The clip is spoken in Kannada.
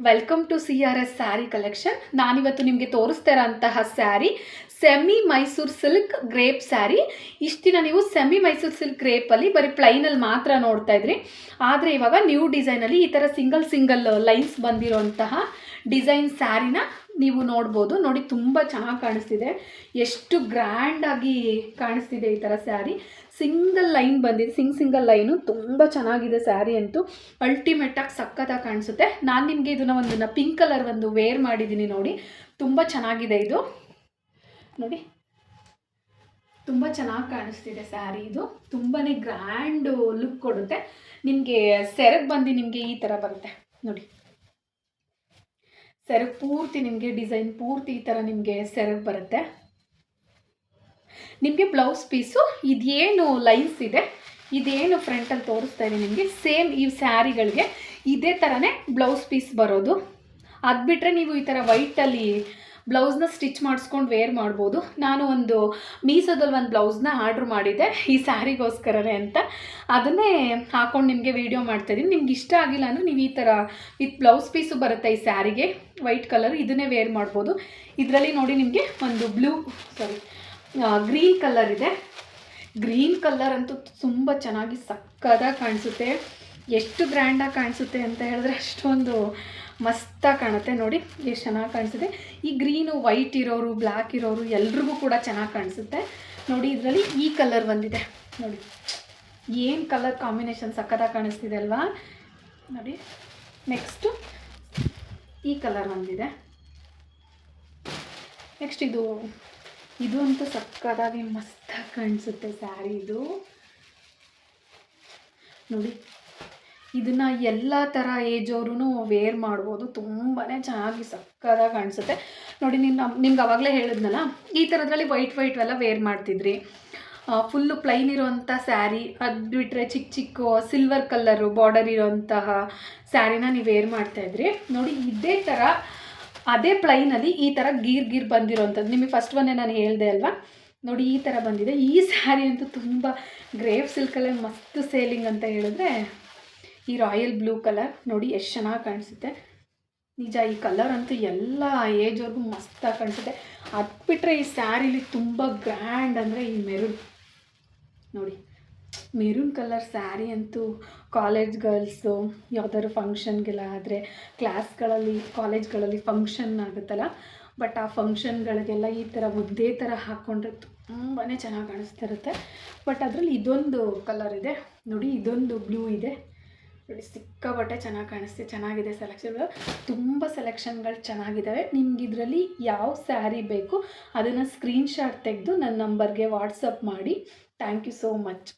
Welcome to C R S sari collection ನಾನಿವತ್ತು ನಿಮಗೆ ತೋರಿಸ್ತಾ ಇರೋಂತಹ sari semi Mysore silk grape sari ಇಷ್ಟು ನೀವು ಸೆಮಿ ಮೈಸೂರು ಸಿಲ್ಕ್ ಗ್ರೇಪಲ್ಲಿ ಬರೀ ಪ್ಲೈನಲ್ಲಿ ಮಾತ್ರ ನೋಡ್ತಾ ಇದ್ರಿ. ಆದರೆ ಇವಾಗ ನ್ಯೂ ಡಿಸೈನಲ್ಲಿ ಈ ಥರ ಸಿಂಗಲ್ ಸಿಂಗಲ್ ಲೈನ್ಸ್ ಬಂದಿರೋಂತಹ ಡಿಸೈನ್ ಸ್ಯಾರಿನ ನೀವು ನೋಡ್ಬೋದು. ನೋಡಿ, ತುಂಬ ಚೆನ್ನಾಗಿ ಕಾಣಿಸ್ತಿದೆ. ಎಷ್ಟು ಗ್ರ್ಯಾಂಡಾಗಿ ಕಾಣಿಸ್ತಿದೆ ಈ ಥರ ಸ್ಯಾರಿ. ಸಿಂಗಲ್ ಲೈನ್ ಬಂದಿದೆ. ಸಿಂಗ್, ಸಿಂಗಲ್ ಲೈನು ತುಂಬ ಚೆನ್ನಾಗಿದೆ ಸ್ಯಾರಿ ಅಂತೂ. ಅಲ್ಟಿಮೇಟಾಗಿ ಸಖತ್ತಾಗಿ ಕಾಣಿಸುತ್ತೆ. ನಾನು ನಿಮಗೆ ಇದನ್ನ ಒಂದನ್ನು ಪಿಂಕ್ ಕಲರ್ ಒಂದು ವೇರ್ ಮಾಡಿದ್ದೀನಿ ನೋಡಿ. ತುಂಬ ಚೆನ್ನಾಗಿದೆ ಇದು. ನೋಡಿ. ತುಂಬ ಚೆನ್ನಾಗಿ ಕಾಣಿಸ್ತಿದೆ ಸ್ಯಾರಿ ಇದು. ತುಂಬಾ ಗ್ರ್ಯಾಂಡು ಲುಕ್ ಕೊಡುತ್ತೆ. ನಿಮಗೆ ಸೆರಗ್ ಬಂದು ನಿಮಗೆ ಈ ಥರ ಬರುತ್ತೆ. ನೋಡಿ. ಸೆರಗ್ ಪೂರ್ತಿ ನಿಮಗೆ, ಡಿಸೈನ್ ಪೂರ್ತಿ ಈ ಥರ ನಿಮಗೆ ಸೆರಗು ಬರುತ್ತೆ. ನಿಮಗೆ ಬ್ಲೌಸ್ ಪೀಸು, ಇದೇನು ಲೈನ್ಸ್ ಇದೆ, ಇದೇನು ಫ್ರಂಟಲ್ಲಿ ತೋರಿಸ್ತಾ ಇದೆ ನಿಮಗೆ, ಸೇಮ್ ಈ ಸ್ಯಾರಿಗಳಿಗೆ ಇದೇ ಥರನೇ ಬ್ಲೌಸ್ ಪೀಸ್ ಬರೋದು. ಅದು ಬಿಟ್ಟರೆ ನೀವು ಈ ಥರ ವೈಟಲ್ಲಿ ಬ್ಲೌಸ್ನ ಸ್ಟಿಚ್ ಮಾಡಿಸ್ಕೊಂಡು ವೇರ್ ಮಾಡ್ಬೋದು. ನಾನು ಒಂದು ಮೀಸೋದಲ್ಲಿ ಒಂದು ಬ್ಲೌಸ್ನ ಆರ್ಡ್ರ್ ಮಾಡಿದ್ದೆ, ಈ ಸ್ಯಾರಿಗೋಸ್ಕರನೇ ಅಂತ. ಅದನ್ನೇ ಹಾಕೊಂಡು ನಿಮಗೆ ವೀಡಿಯೋ ಮಾಡ್ತಾಯಿದ್ದೀನಿ ನಿಮ್ಗೆ ಇಷ್ಟ ಆಗಿಲ್ಲ ಅಂದರೆ ನೀವು ಈ ಥರ ವಿತ್ ಬ್ಲೌಸ್ ಪೀಸು ಬರುತ್ತೆ ಈ ಸ್ಯಾರಿಗೆ. ವೈಟ್ ಕಲರ್ ಇದನ್ನೇ ವೇರ್ ಮಾಡ್ಬೋದು. ಇದರಲ್ಲಿ ನೋಡಿ ನಿಮಗೆ ಒಂದು ಬ್ಲೂ ಸಾರಿ ಗ್ರೀನ್ ಕಲರ್ ಇದೆ. ಗ್ರೀನ್ ಕಲರ್ ಅಂತೂ ತುಂಬ ಚೆನ್ನಾಗಿ ಸಕ್ಕದಾಗಿ ಕಾಣಿಸುತ್ತೆ. ಎಷ್ಟು ಗ್ರ್ಯಾಂಡಾಗಿ ಕಾಣಿಸುತ್ತೆ ಅಂತ ಹೇಳಿದ್ರೆ ಅಷ್ಟೊಂದು ಮಸ್ತಾಗಿ ಕಾಣುತ್ತೆ. ನೋಡಿ, ಎಷ್ಟು ಚೆನ್ನಾಗಿ ಕಾಣಿಸುತ್ತೆ. ಈ ಗ್ರೀನು ವೈಟ್ ಇರೋರು ಬ್ಲ್ಯಾಕ್ ಇರೋರು ಎಲ್ರಿಗೂ ಕೂಡ ಚೆನ್ನಾಗಿ ಕಾಣಿಸುತ್ತೆ. ನೋಡಿ, ಇದರಲ್ಲಿ ಈ ಕಲರ್ ಬಂದಿದೆ. ನೋಡಿ, ಏನು ಕಲರ್ ಕಾಂಬಿನೇಷನ್ ಸಕ್ಕತ್ತಾಗಿ ಕಾಣಿಸ್ತಿದೆ ಅಲ್ವಾ? ನೋಡಿ ನೆಕ್ಸ್ಟು ಈ ಕಲರ್ ಬಂದಿದೆ. ನೆಕ್ಸ್ಟ್ ಇದು ಇದು ಅಂತೂ ಸಕ್ಕದಾಗಿ ಮಸ್ತಾಗಿ ಕಾಣಿಸುತ್ತೆ, ಸ್ಯಾರಿ ಇದು. ನೋಡಿ ಇದನ್ನ ಎಲ್ಲ ಥರ ಏಜ್ ಅವ್ರೂ ವೇರ್ ಮಾಡ್ಬೋದು. ತುಂಬಾ ಚೆನ್ನಾಗಿ ಸಕ್ಕದಾಗಿ ಕಾಣಿಸುತ್ತೆ. ನೋಡಿ, ನಿನ್ನ, ನಿಮ್ಗೆ ಅವಾಗಲೇ ಹೇಳಿದ್ನಲ್ಲ, ಈ ಥರದ್ರಲ್ಲಿ ವೈಟ್ ವೈಟ್ ಎಲ್ಲ ವೇರ್ ಮಾಡ್ತಿದ್ರಿ. ಫುಲ್ಲು ಪ್ಲೈನ್ ಇರೋವಂಥ ಸ್ಯಾರಿ ಅದು ಬಿಟ್ಟರೆ ಚಿಕ್ಕ ಚಿಕ್ಕ ಸಿಲ್ವರ್ ಕಲ್ಲರು ಬಾರ್ಡರ್ ಇರೋಂತಹ ಸ್ಯಾರಿನ ನೀವು ವೇರ್ ಮಾಡ್ತಾಯಿದ್ರಿ ನೋಡಿ, ಇದೇ ಥರ ಅದೇ ಪ್ಲೈನಲ್ಲಿ ಈ ಥರ ಗೀರ್ ಗೀರ್ ಬಂದಿರೋವಂಥದ್ದು. ನಿಮಗೆ ಫಸ್ಟ್ ಒನ್ನೇ ನಾನು ಹೇಳಿದೆ ಅಲ್ವಾ? ನೋಡಿ, ಈ ಥರ ಬಂದಿದೆ. ಈ ಸ್ಯಾರಿ ಅಂತೂ ತುಂಬ ಗ್ರೇವ್ ಸಿಲ್ಕಲ್ಲೇ ಮಸ್ತ್ ಸೇಲಿಂಗ್ ಅಂತ ಹೇಳಿದ್ರೆ ಈ ರಾಯಲ್ ಬ್ಲೂ ಕಲರ್ ನೋಡಿ ಎಷ್ಟು ಚೆನ್ನಾಗಿ ಕಾಣಿಸುತ್ತೆ. ನಿಜ ಈ ಕಲರ್ ಅಂತೂ ಎಲ್ಲ ಏಜ್ವರೆಗೂ ಮಸ್ತಾಗಿ ಕಾಣಿಸುತ್ತೆ. ಅದು ಬಿಟ್ಟರೆ ಈ ಸ್ಯಾರಿಲಿ ತುಂಬ ಗ್ರ್ಯಾಂಡ್ ಅಂದರೆ ಈ ಮೆರೂನ್. ನೋಡಿ, ಮೆರೂನ್ ಕಲರ್ ಸ್ಯಾರಿ ಅಂತೂ ಕಾಲೇಜ್ ಗರ್ಲ್ಸು ಯಾವುದಾದ್ರು ಫಂಕ್ಷನ್ಗೆಲ್ಲ ಆದರೆ ಕ್ಲಾಸ್ಗಳಲ್ಲಿ, ಕಾಲೇಜ್ಗಳಲ್ಲಿ ಫಂಕ್ಷನ್ ಆಗುತ್ತಲ್ಲ, ಬಟ್ ಆ ಫಂಕ್ಷನ್ಗಳಿಗೆಲ್ಲ ಈ ಥರ ಒಂದೇ ಥರ ಹಾಕ್ಕೊಂಡ್ರೆ ತುಂಬಾ ಚೆನ್ನಾಗಿ ಕಾಣಿಸ್ತಿರುತ್ತೆ. ಬಟ್ ಅದರಲ್ಲಿ ಇದೊಂದು ಕಲರ್ ಇದೆ. ನೋಡಿ, ಇದೊಂದು ಬ್ಲೂ ಇದೆ. ನೋಡಿ ಸಿಕ್ಕಾಪಟ್ಟೆ ಚೆನ್ನಾಗಿ ಕಾಣಿಸ್ತಿದೆ, ಚೆನ್ನಾಗಿದೆ ಸೆಲೆಕ್ಷನ್ಗಳು ತುಂಬ ಸೆಲೆಕ್ಷನ್ಗಳು ಚೆನ್ನಾಗಿದ್ದಾವೆ ನಿಮ್ಗೆ ಇದರಲ್ಲಿ ಯಾವ ಸ್ಯಾರಿ ಬೇಕು, ಅದನ್ನು ಸ್ಕ್ರೀನ್ಶಾಟ್ ತೆಗೆದು ನನ್ನ ನಂಬರ್ಗೆ ವಾಟ್ಸಪ್ ಮಾಡಿ. Thank you so much